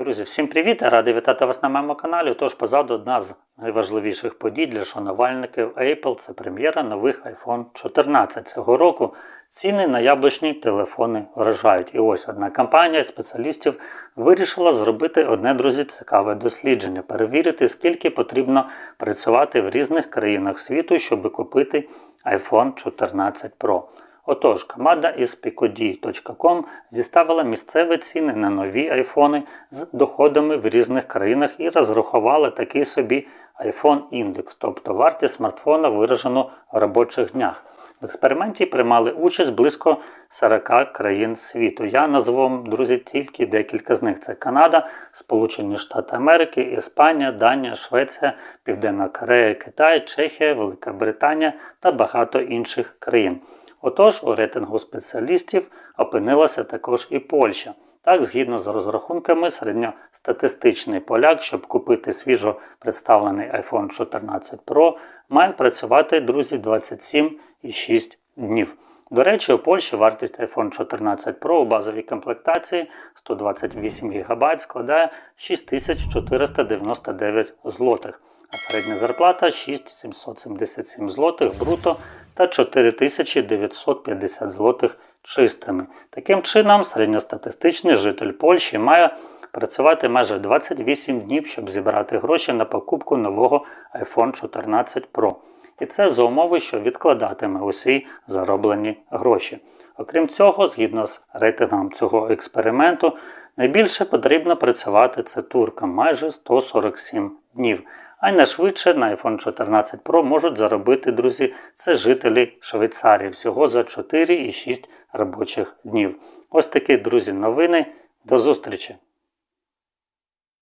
Друзі, всім привіт! Радий вітати вас на моєму каналі. Тож позаду одна з найважливіших подій для шанувальників Apple це прем'єра нових iPhone 14 цього року. Ціни на яблучні телефони вражають. І ось одна компанія спеціалістів вирішила зробити одне, друзі, цікаве дослідження, перевірити, скільки потрібно працювати в різних країнах світу, щоб купити iPhone 14 Pro. Отож, команда із picodi.com зіставила місцеві ціни на нові айфони з доходами в різних країнах і розрахувала такий собі iPhone індекс, тобто вартість смартфона виражено в робочих днях. В експерименті приймали участь близько 40 країн світу. Я назву друзі, тільки декілька з них: це Канада, Сполучені Штати Америки, Іспанія, Данія, Швеція, Південна Корея, Китай, Чехія, Велика Британія та багато інших країн. Отож, у рейтингу спеціалістів опинилася також і Польща. Так, згідно з розрахунками, середньостатистичний поляк, щоб купити свіжо представлений iPhone 14 Pro, має працювати, друзі, 27,6 днів. До речі, у Польщі вартість iPhone 14 Pro у базовій комплектації 128 ГБ складає 6499 злотих, а середня зарплата 6777 злотих бруто та 4950 злотих чистими. Таким чином, середньостатистичний житель Польщі має працювати майже 28 днів, щоб зібрати гроші на покупку нового iPhone 14 Pro. І це за умови, що відкладатиме усі зароблені гроші. Окрім цього, згідно з рейтингом цього експерименту, найбільше потрібно працювати це туркам майже 147 днів. А й найшвидше на iPhone 14 Pro можуть заробити, друзі, це жителі Швейцарії всього за 4,6 робочих днів. Ось такі, друзі, новини. До зустрічі!